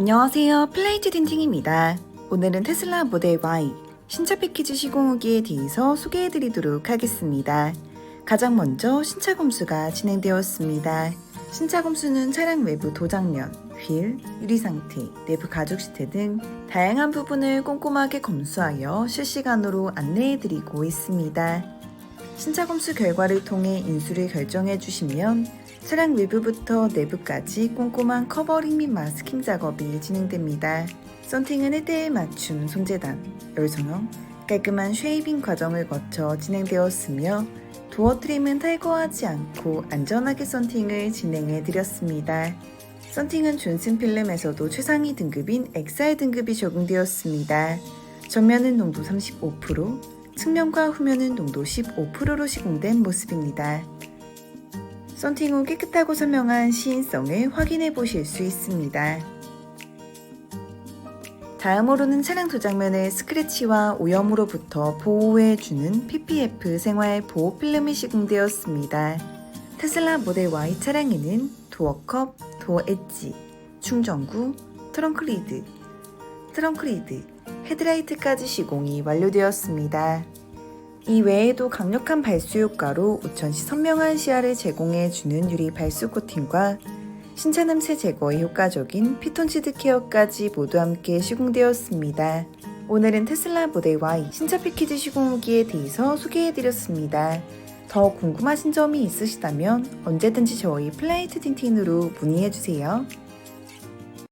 안녕하세요. 플레이트 틴팅입니다. 오늘은 테슬라 모델 Y 신차 패키지 시공 후기에 대해서 소개해 드리도록 하겠습니다. 가장 먼저 신차 검수가 진행되었습니다. 신차 검수는 차량 외부 도장면, 휠, 유리 상태, 내부 가죽 시트 등 다양한 부분을 꼼꼼하게 검수하여 실시간으로 안내해 드리고 있습니다. 신차 검수 결과를 통해 인수를 결정해 주시면 차량 외부부터 내부까지 꼼꼼한 커버링 및 마스킹 작업이 진행됩니다. 썬팅은 1대1 맞춤 손재단, 열성형, 깔끔한 쉐이빙 과정을 거쳐 진행되었으며 도어 트림은 탈거하지 않고 안전하게 썬팅을 진행해 드렸습니다. 썬팅은 존슨 필름에서도 최상위 등급인 XR 등급이 적용되었습니다. 전면은 농도 35%, 측면과 후면은 농도 15%로 시공된 모습입니다. 썬팅 후 깨끗하고 선명한 시인성을 확인해 보실 수 있습니다. 다음으로는 차량 도장면의 스크래치와 오염으로부터 보호해주는 PPF 생활 보호 필름이 시공되었습니다. 테슬라 모델 Y 차량에는 도어컵, 도어 엣지, 충전구, 트렁크 리드, 트렁크 리드, 헤드라이트까지 시공이 완료되었습니다. 이 외에도 강력한 발수 효과로 우천시 선명한 시야를 제공해 주는 유리 발수 코팅과 신차 냄새 제거에 효과적인 피톤치드 케어까지 모두 함께 시공되었습니다. 오늘은 테슬라 모델 Y 신차 패키지 시공 후기에 대해서 소개해드렸습니다. 더 궁금하신 점이 있으시다면 언제든지 저희 플레이트 틴틴으로 문의해주세요.